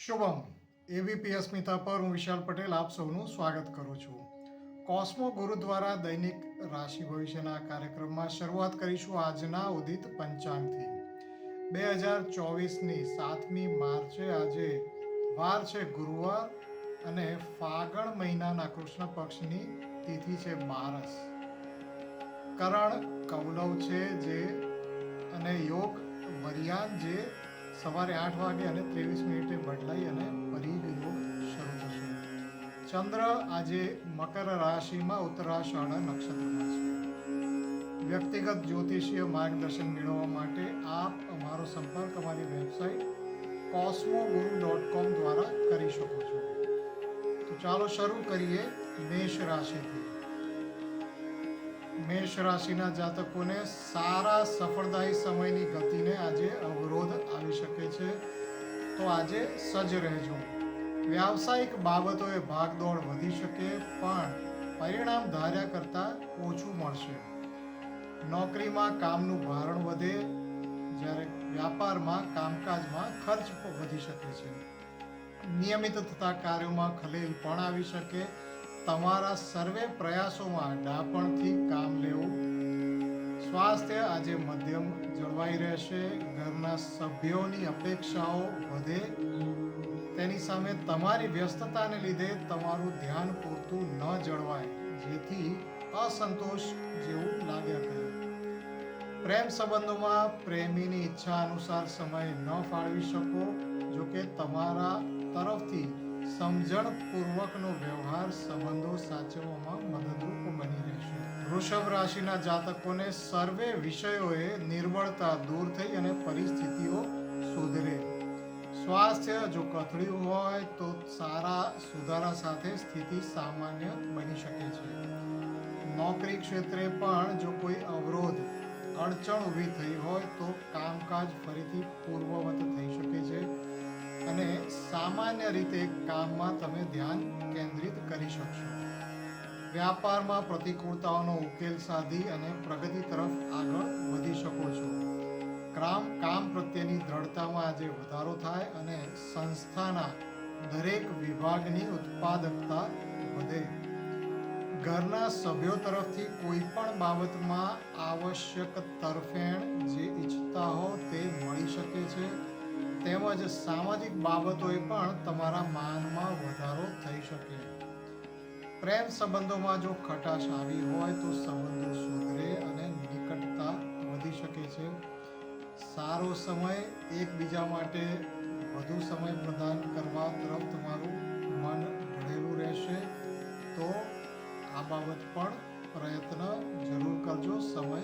Shubham ABP અસ્મિતા પર હું વિશાલ પટેલ આપ સૌનું સ્વાગત કરું છું. કોસ્મો ગુરુ દ્વારા દૈનિક રાશિ ભવિષ્યના કાર્યક્રમમાં શરૂઆત કરીશું આજના ઉદિત પંચાંગથી. બે હજાર ચોવીસની સાતમી માર્ચે આજે વાર છે ગુરુવાર અને ફાગણ મહિનાના કૃષ્ણ પક્ષની તિથિ છે બારસ. કરણ કૌલવ છે જે અને યોગ વરિયાન જે સવારે આઠ વાગે અને ત્રેવીસ મિનિટે બદલાઈ અને પરીગ યોગ શરૂ થશે. ચંદ્ર આજે મકર રાશિમાં ઉત્તરાષાઢ નક્ષત્રમાં છે. વ્યક્તિગત જ્યોતિષીય માર્ગદર્શન મેળવવા માટે આપ અમારો સંપર્ક અમારી વેબસાઇટ કોસ્મો ગુરુ ડોટ કોમ દ્વારા કરી શકો છો. તો ચાલો શરૂ કરીએ મેષ રાશિથી. મેષ રાશિના જાતકોને સારા સફળદાયી સમયની ગતિને આજે અવરોધ આવી શકે છે. તો આજે સજ્જ રહેજો. વ્યાવસાયિક બાબતોએ ભાગદોડ વધી શકે, પણ પરિણામ ધાર્યા કરતાં ઓછું મળશે. નોકરીમાં કામનું ભારણ વધે, જ્યારે વ્યાપારમાં કામકાજમાં ખર્ચ વધી શકે છે. નિયમિત થતા કાર્યોમાં ખલેલ પણ આવી શકે તમારા સર્વે પ્રયાસોમાં ડાપણથી કામ લેવું. સ્વાસ્થ્ય આજે મધ્યમ જળવાઈ રહેશે. ઘરના સભ્યોની અપેક્ષાઓ વધે. તેની સામે તમારી વ્યસ્તતાને લીધે તમારું ધ્યાન પૂરતું ન જળવાય, જેથી અસંતોષ જેવું લાગ્યા કરે પ્રેમ સંબંધોમાં પ્રેમીની ઈચ્છા અનુસાર સમય ન ફાળવી શકો, જોકે તમારા તરફથી સમજણપૂર્વકનો વ્યવહાર સંબંધો સાચવવામાં મદદરૂપ બની રહેશે. વૃષભ રાશિના જાતકોને સર્વે વિષયોએ નિર્બળતા દૂર થઈ અને પરિસ્થિતિઓ સુધરે. સ્વાસ્થ્ય જો કથળ્યું હોય તો સારા સુધારા સાથે સ્થિતિ સામાન્ય બની શકે છે. નોકરી ક્ષેત્રે પણ જો કોઈ અવરોધ, અડચણ ઊભી થઈ હોય તો કામકાજ ફરીથી પૂર્વવત થઈ શકે છે. અને સામાન્ય રીતે કામમાં તમે ધ્યાન કેન્દ્રિત કરી શકશો. વ્યાપારમાં પ્રતિકૂળતાઓનો ઉકેલ સાધી અને પ્રગતિ તરફ આગળ વધી શકો છો. કામ કામ પ્રત્યેની દ્રઢતામાં આજે વધારો થાય અને સંસ્થાના દરેક વિભાગની ઉત્પાદકતા વધે. ઘરના સભ્યો તરફથી કોઈ પણ બાબતમાં આવશ્યક તરફેણ જે ઈચ્છતા હો તે મળી શકે છે. તેમજ સામાજિક બાબતોએ પણ તમારા માનમાં વધારો થઈ શકે. પ્રેમ સંબંધોમાં જો ખટાશ આવી હોય તો સંબંધો સુધરે અને નિકટતા વધી શકે છે. સારો સમય એકબીજા માટે વધુ સમય પ્રદાન કરવા તરફ તમારું મન ભરેલું રહેશે. તો આ બાબત પણ પ્રયત્ન જરૂર કરજો, સમય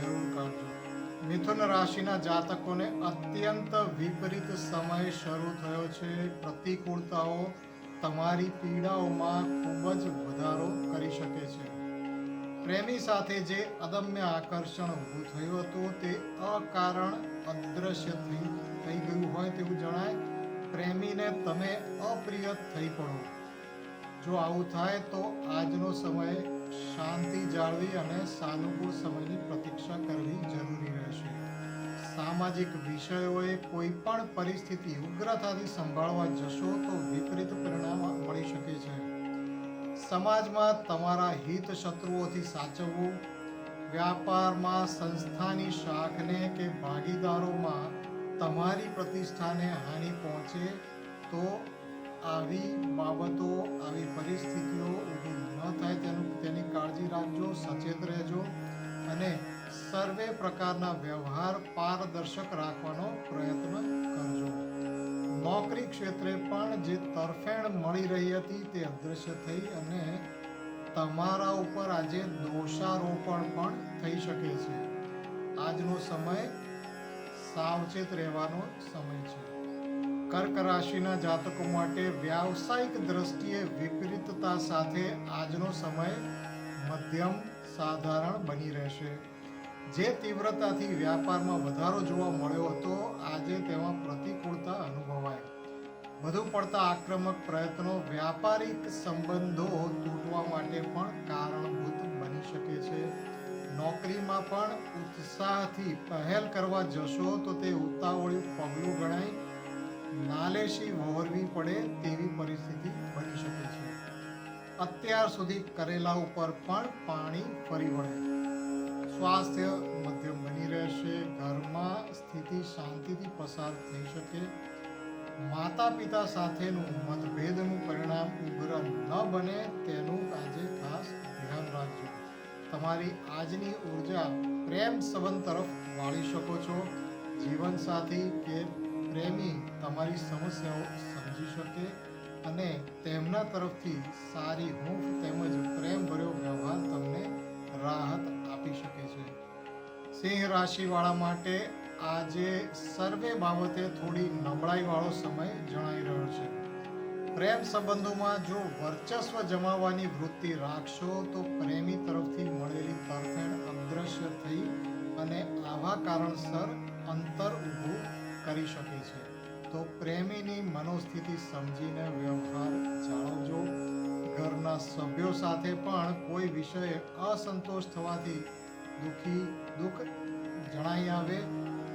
જરૂર કાઢજો. મિથુન રાશિના જાતકોને અત્યંત વિપરીત સમય શરૂ થયો છે. પ્રતિકૂળતાઓ તમારી પીડાઓમાં ખૂબ જ વધારો કરી શકે છે. પ્રેમી સાથે જે અદમ્ય આકર્ષણ ઊભું થયું હતું તે અકારણ અદૃશ્ય થઈ થઈ ગયું હોય તેવું જણાય. પ્રેમીને તમે અપ્રિય થઈ પડો. જો આવું થાય તો આજનો સમય શાંતિ જાળવી અને સાનુકૂળ સમયની પ્રતીક્ષા કરવી જરૂરી રહેશે. સામાજિક વિષયોએ કોઈ પણ પરિસ્થિતિ ઉગ્રતાથી સંભાળવા જશો તો વિપરીત પરિણામ મળી શકે છે. સમાજમાં તમારા હિત શત્રુઓથી સાચવવું, વ્યાપારમાં સંસ્થાની શાખને કે ભાગીદારોમાં તમારી પ્રતિષ્ઠાને હાનિ પહોંચે તો આવી બાબતો, આવી પરિસ્થિતિઓ ઊભી ન થાય તેનું, તેની કાળજી રાખજો, સચેત રહેજો અને સર્વે પ્રકારના વ્યવહાર પારદર્શક રાખવાનો પ્રયત્ન કરજો. નોકરી ક્ષેત્રે પણ જે તરફેણ મળી રહી હતી તે અદૃશ્ય થઈ અને તમારા ઉપર આજે દોષારોપણ પણ થઈ શકે છે. આજનો સમય સાવચેત રહેવાનો સમય છે. કર્ક રાશિના જાતકો માટે વ્યાવસાયિક દ્રષ્ટિએ વિપરીતતા સાથે આજનો સમય મધ્યમ સાધારણ બની રહેશે. જે તીવ્રતાથી વ્યાપારમાં વધારો જોવા મળ્યો હતો, આજે તેમાં પ્રતિકૂળતા અનુભવાય. વધુ પડતા આક્રમક પ્રયત્નો વ્યાપારિક સંબંધો તૂટવા માટે પણ કારણભૂત બની શકે છે. નોકરીમાં પણ ઉત્સાહથી પહેલ કરવા જશો તો તે ઉતાવળિયું પગલું ગણાય. નાલેશી વહોરવી પડે તેવી પરિસ્થિતિ બની શકે છે. અત્યાર સુધી કરેલા ઉપર પણ પાણી ફરી વળે. સ્વાસ્થ્ય મધ્યમ બની રહેશે, ઘરમાં સ્થિતિ શાંતિથી પસાર થઈ શકે. માતા પિતા સાથેનું મતભેદનું પરિણામ ઉગ્ર ન બને તેનું આજે ખાસ ધ્યાન રાખજો. તમારી આજની ઊર્જા પ્રેમ સંબંધ તરફ વાળી શકો છો. જીવનસાથી કે પ્રેમી તમારી સમસ્યાઓ સમજી શકે અને તેમના તરફથી સારી હૂંફ તેમજ પ્રેમભર્યો વ્યવહાર તમને રાહત આપી શકે છે. સિંહ રાશિવાળા માટે આજે સર્વે બાબતે થોડી નબળાઈવાળો સમય જણાઈ રહ્યો છે. પ્રેમ સંબંધોમાં જો વર્ચસ્વ જમાવવાની વૃત્તિ રાખશો તો પ્રેમી તરફથી મળેલી તરફેણ અદૃશ્ય થઈ અને આવા કારણસર અંતર ઊભું કરી શકે છે. તો પ્રેમીની મનોસ્થિતિ સમજીને વ્યવહાર જાળવજો. ઘરના સભ્યો સાથે પણ કોઈ વિષયે અસંતોષ થવાથી દુઃખી દુઃખ જણાઈ આવે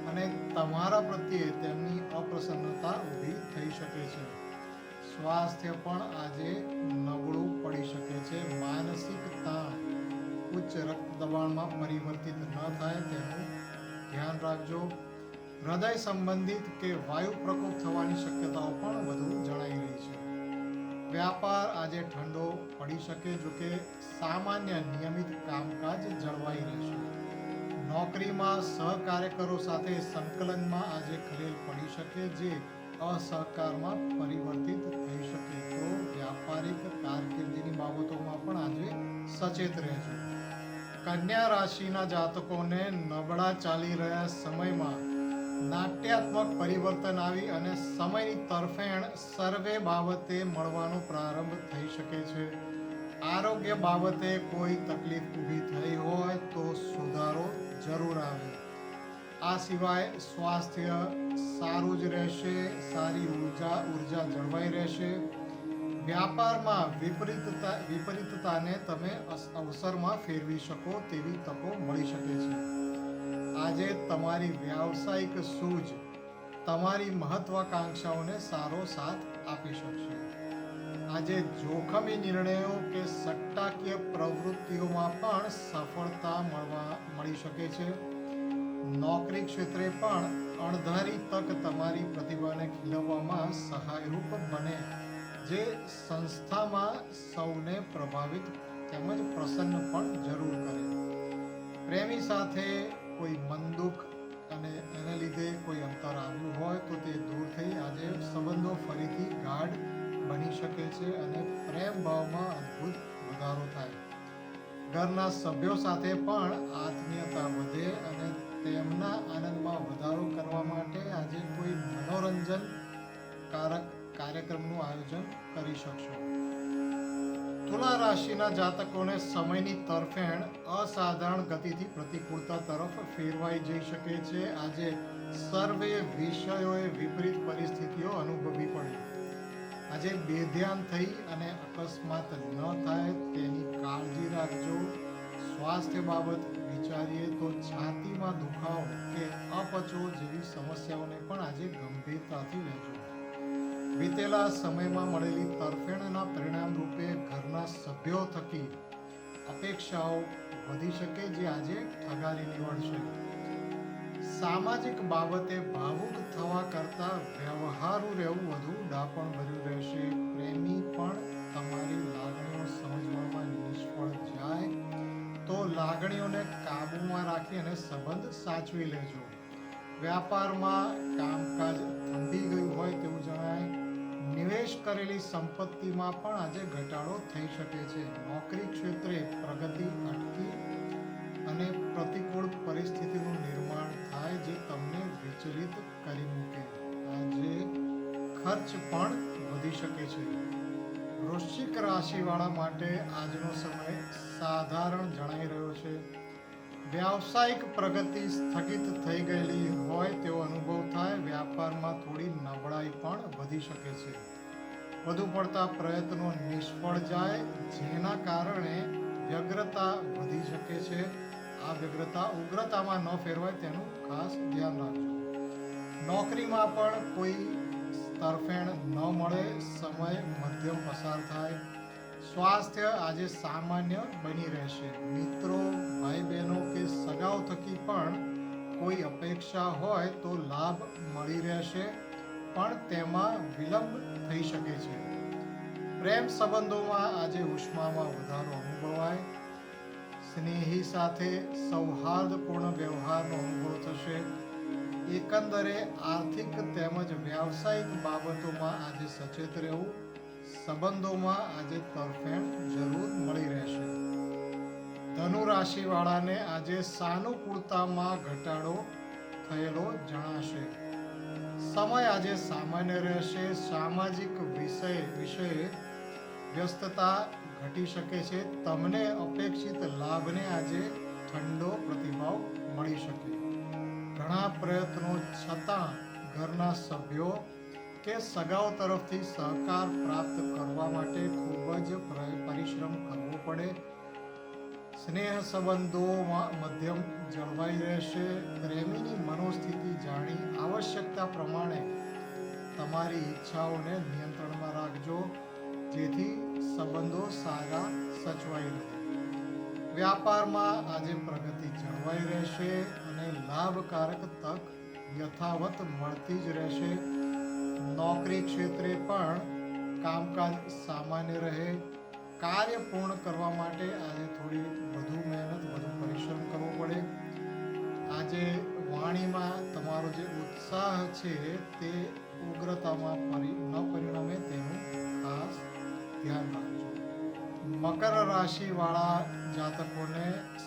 અને તમારા પ્રત્યે તેમની અપ્રસન્નતા ઊભી થઈ શકે છે. સ્વાસ્થ્ય પણ આજે નબળું પડી શકે છે. માનસિક તાણ ઉચ્ચ રક્ત દબાણમાં પરિવર્તિત ન થાય તેનું ધ્યાન રાખજો. હૃદય સંબંધિત કે વાયુ પ્રકોપ થવાની શક્યતાઓ પણ વધુ જણાઈ રહી છે. વ્યાપાર આજે ઠંડો પડી શકે જો કે સામાન્ય નિયમિત કામકાજ જળવાઈ રહેશે. નોકરીમાં સહકાર્યકરો સાથે સંકલનમાં આજે ખલેલ પડી શકે જે અસહકારમાં પરિવર્તિત થઈ શકે તો વ્યાપારિક કારકિર્દીની બાબતોમાં પણ આજે સચેત રહેજો. કન્યા રાશિના જાતકોને નબળા ચાલી રહ્યા સમયમાં નાટ્યાત્મક પરિવર્તન આવી અને સમયની તરફેણ સર્વે બાબતે મળવાનો પ્રારંભ થઈ શકે છે. આરોગ્ય બાબતે કોઈ તકલીફ ઊભી થઈ હોય તો સુધારો જરૂર આવે. આ સિવાય સ્વાસ્થ્ય સારું જ રહેશે, સારી ઊર્જા ઊર્જા જળવાઈ રહેશે. વ્યાપારમાં વિપરીતતા, વિપરીતતાને તમે અવસરમાં ફેરવી શકો તેવી તકો મળી શકે છે. આજે તમારી વ્યાવસાયિક સૂઝ તમારી મહત્વાકાંક્ષાઓને સારો સાથ આપી શકશે. આજે જોખમી નિર્ણયો કે સટ્ટાકીય પ્રવૃત્તિઓમાં પણ સફળતા મળવા, મળી શકે છે. નોકરી ક્ષેત્રે પણ અણધારી તક તમારી પ્રતિભાને ખીલવવામાં સહાયરૂપ બને, જે સંસ્થામાં સૌને પ્રભાવિત તેમજ પ્રસન્ન પણ જરૂર કરે. પ્રેમી સાથે કોઈ મન દુઃખ અને એને લીધે કોઈ અંતર આવ્યું હોય તો તે દૂર થઈ આજે સંબંધો ફરીથી ગાઢ બની શકે છે અને પ્રેમ ભાવમાં અદ્ભુત વધારો થાય. ઘરના સભ્યો સાથે પણ આત્મીયતા વધે અને તેમના આનંદમાં વધારો કરવા માટે આજે કોઈ મનોરંજન કારક કાર્યક્રમનું આયોજન કરી શકશો. તુલા રાશિના જાતકોને સમયની તરફેણ અસાધારણ ગતિથી પ્રતિકૂળતા તરફ ફેરવાઈ જઈ શકે છે. આજે સર્વે વિષયોએ વિપરીત પરિસ્થિતિઓ અનુભવી પડે. આજે બેધ્યાન થઈ અને અકસ્માત ન થાય તેની કાળજી રાખજો. સ્વાસ્થ્ય બાબત વિચારીએ તો છાતીમાં દુખાવો કે અપચો જેવી સમસ્યાઓને પણ આજે ગંભીરતાથી લેજો વીતેલા સમયમાં મળેલી તરફેણના પરિણામ રૂપે ઘરના સભ્યો થકી અપેક્ષાઓ વધી શકે જે આજે ઠગારી નીવડશે. સામાજિક બાબતે ભાવુક થવા કરતા વ્યવહારુ રહેવું વધુ ડાપણ ભર્યું રહેશે. પ્રેમી પણ તમારી લાગણીઓ સમજવામાં નિષ્ફળ જાય તો લાગણીઓને કાબૂમાં રાખી અને સંબંધ સાચવી લેજો. વ્યાપારમાં કામકાજ થંભી ગયું હોય તેવું જણાય નિવેશ કરેલી સંપત્તિમાં પણ આજે ઘટાડો થઈ શકે છે. નોકરી ક્ષેત્રે પ્રગતિ અટકી અને પ્રતિકૂળ પરિસ્થિતિનું નિર્માણ થાય જે તમને વિચલિત કરી મૂકે. આજે ખર્ચ પણ વધી શકે છે. વૃશ્ચિક રાશિવાળા માટે આજનો સમય સાધારણ જણાઈ રહ્યો છે. વ્યાવસાયિક પ્રગતિ સ્થગિત થઈ ગયેલી હોય તેવો અનુભવ થાય, વ્યાપારમાં થોડી નબળાઈ પણ વધી શકે છે. વધુ પડતા પ્રયત્નો નિષ્ફળ જાય, જેના કારણે વ્યગ્રતા વધી શકે છે. આ વ્યગ્રતા ઉગ્રતામાં ન ફેરવાય તેનું ખાસ ધ્યાન રાખજો. નોકરીમાં પણ કોઈ તરફેણ ન મળે, સમય મધ્યમ પસાર થાય સ્વાસ્થ્ય આજે સામાન્ય બની રહેશે. મિત્રો ભાઈ બહેનો કે સગાઓ થકી પણ કોઈ અપેક્ષા હોય તો લાભ મળી રહેશે, પણ તેમાં વિલંબ થઈ શકે છે. પ્રેમ સંબંધોમાં આજે ઉષ્મામાં વધારો અનુભવાય. સ્નેહી સાથે સૌહાર્દપૂર્ણ વ્યવહારનો અનુભવ થશે. એકંદરે આર્થિક તેમજ વ્યાવસાયિક બાબતોમાં આજે સચેત રહેવું. સંબંધોમાં આજે તરફેણ જરૂર મળી રહેશે. ધનુ રાશિવાળાને આજે સાનુકૂળતામાં ઘટાડો થયેલો જણાશે. સમય આજે સામાન્ય રહેશે, સામાજિક વિષય વિષયે વ્યસ્તતા ઘટી શકે છે. તમને અપેક્ષિત લાભને આજે ઠંડો પ્રતિભાવ મળી શકે. ઘણા પ્રયત્નો છતાં ઘરના સભ્યો કે સગાઓ તરફથી સહકાર પ્રાપ્ત કરવા માટે ખૂબ જ પ્ર- પરિશ્રમ કરવો પડે. સ્નેહ સંબંધોમાં મધ્યમ જળવાઈ રહેશે. પ્રેમીની મનોસ્થિતિ જાણી આવશ્યકતા પ્રમાણે તમારી ઈચ્છાઓને નિયંત્રણમાં રાખજો, જેથી સંબંધો સારા સચવાઈ રહે. વ્યાપારમાં આજે પ્રગતિ જળવાઈ રહેશે અને લાભકારક તક યથાવત મળતી જ રહેશે. નોકરી ક્ષેત્રે પણ કામકાજ સામાન્ય રહે, કાર્ય પૂર્ણ કરવા માટે આજે થોડી વધુ મહેનત, વધુ પરિશ્રમ કરવો પડે. આજે વાણીમાં તમારો જે ઉત્સાહ છે તે ઉગ્રતામાં પરી, ન પરિણમે તેનું ખાસ ધ્યાન રાખજો. મકર રાશિવાળા જાતકોને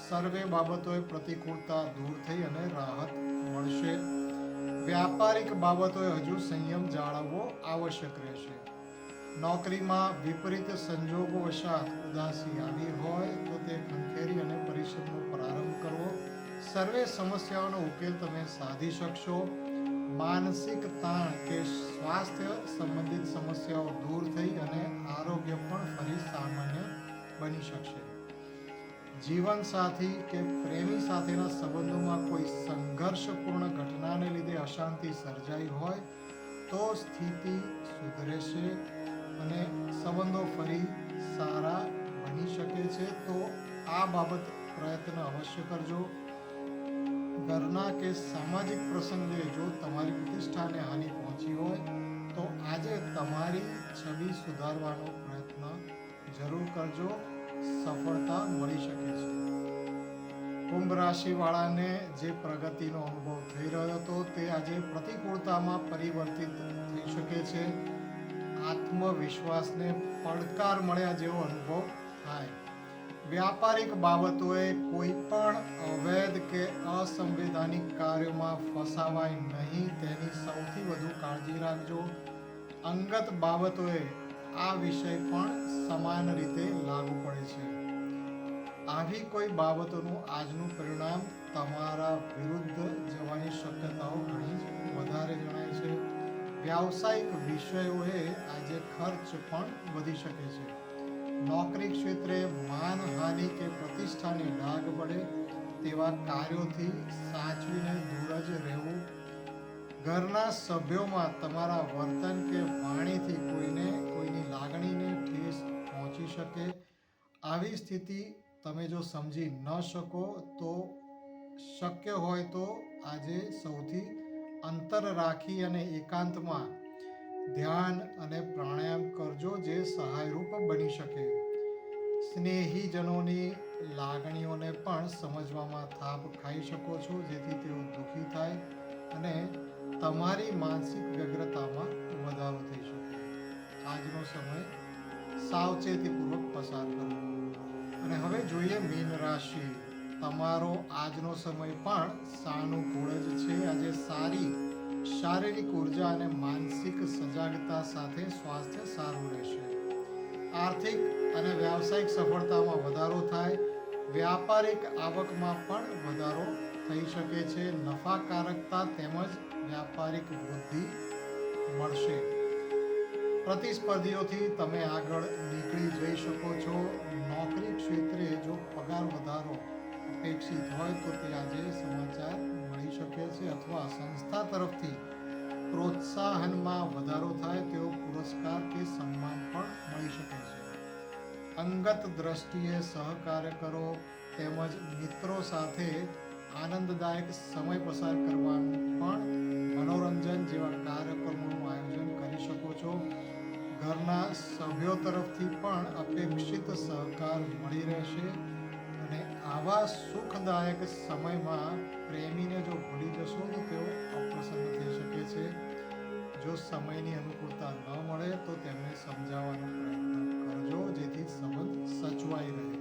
સર્વે બાબતોએ પ્રતિકૂળતા દૂર થઈ અને રાહત મળશે. વ્યાપારિક બાબતોએ હજુ સંયમ જાળવવો આવશ્યક રહેશે. નોકરીમાં વિપરીત સંજોગો વશાત ઉદાસી આવી હોય તો તે ખંખેરી અને પરિશ્રમનો પ્રારંભ કરવો. સર્વે સમસ્યાઓનો ઉકેલ તમે સાધી શકશો. માનસિક તાણ કે સ્વાસ્થ્ય સંબંધિત સમસ્યાઓ દૂર થઈ અને આરોગ્ય પણ ફરી સામાન્ય બની શકશે. જીવન સાથી કે પ્રેમી સાથેના સંબંધોમાં કોઈ સંઘર્ષપૂર્ણ ઘટનાને લીધે અશાંતિ સર્જાઈ હોય તો સ્થિતિ સુધરેશે અને સંબંધો ફરી સારા બની શકે છે. તો આ બાબત પ્રયત્ન અવશ્ય કરજો. ઘરના કે સામાજિક પ્રસંગે જો તમારી પ્રતિષ્ઠાને હાનિ પહોંચી હોય, તો આજે તમારી છબી સુધારવાનો પ્રયત્ન જરૂર કરજો. સફળતા મળી શકે છે. કુંભ રાશિ વાળાને જે પ્રગતિનો અનુભવ થઈ રહ્યો હતો તે આજે પ્રતિકૂળતામાં પરિવર્તિત થઈ શકે છે. આત્મવિશ્વાસને પડકાર મળ્યા જેવો અનુભવ થાય. વ્યાપારિક બાબતોએ કોઈ પણ અવૈધ કે અસંવૈધાનિક કાર્યોમાં ફસાવાય નહીં. તેની સૌથી વધુ કાળજી રાખજો. અંગત બાબતોએ આ વિષય પણ સમાન રીતે લાગુ પડે છે. આવી કોઈ બાબતોનું આજનું પરિણામ તમારા વિરુદ્ધ જવાની શક્યતાઓ ઘણી વધારે જણાય છે. વ્યાવસાયિક વિષયોએ આજે ખર્ચ પણ વધી શકે છે. નોકરી ક્ષેત્રે માનહાનિ કે પ્રતિષ્ઠાની ડાઘ પડે તેવા કાર્યોથી સાચવીને દૂર જ રહેવું ઘરના સભ્યોમાં તમારા વર્તન કે વાણીથી કોઈને કોઈની લાગણીને ઠેસ પહોંચી શકે. આવી સ્થિતિ તમે જો સમજી ન શકો તો શક્ય હોય તો આજે સૌથી અંતર રાખી અને એકાંતમાં ધ્યાન અને પ્રાણાયામ કરજો જે સહાયરૂપ બની શકે. સ્નેહીજનોની લાગણીઓને પણ સમજવામાં થાપ ખાઈ શકો છો, જેથી તેઓ દુઃખી થાય અને તમારી માનસિક વ્યગ્રતામાં વધારો થઈ શકે. આજનો સમય સાવચેતીપૂર્વક પસાર કરો અને હવે જોઈએ મીન રાશિ. તમારો આજનો સમય પણ સાનુકૂળ જ છે. આજે સારી શારીરિક ઊર્જા અને માનસિક સજાગતા સાથે સ્વાસ્થ્ય સારું રહેશે. આર્થિક અને વ્યાવસાયિક સફળતામાં વધારો થાય. વ્યાપારિક આવકમાં પણ વધારો થઈ શકે છે. નફાકારકતા તેમજ વ્યાપારિક વૃદ્ધિ મળશે. પ્રતિસ્પર્ધીઓથી તમે આગળ નીકળી જઈ શકો છો. નોકરી ક્ષેત્રે જો પગાર વધારો અપેક્ષિત હોય તો તે આજે સમાચાર મળી શકે છે અથવા સંસ્થા તરફથી પ્રોત્સાહનમાં વધારો થાય તેવો પુરસ્કાર કે સન્માન પણ મળી શકે છે. અંગત દ્રષ્ટિએ સહકાર્યકરો તેમજ મિત્રો સાથે આનંદદાયક સમય પસાર કરવાનું પણ ઘરના સભ્યો તરફથી પણ અપેક્ષિત સહકાર મળી રહેશે અને આવા સુખદાયક સમયમાં પ્રેમીને જો ભૂલી જશો તો તેઓ અપ્રસન્ન થઈ શકે છે. જો સમયની અનુકૂળતા ન મળે તો તેમને સમજાવવાનો પ્રયત્ન કરજો જેથી સંબંધ સચવાઈ રહે.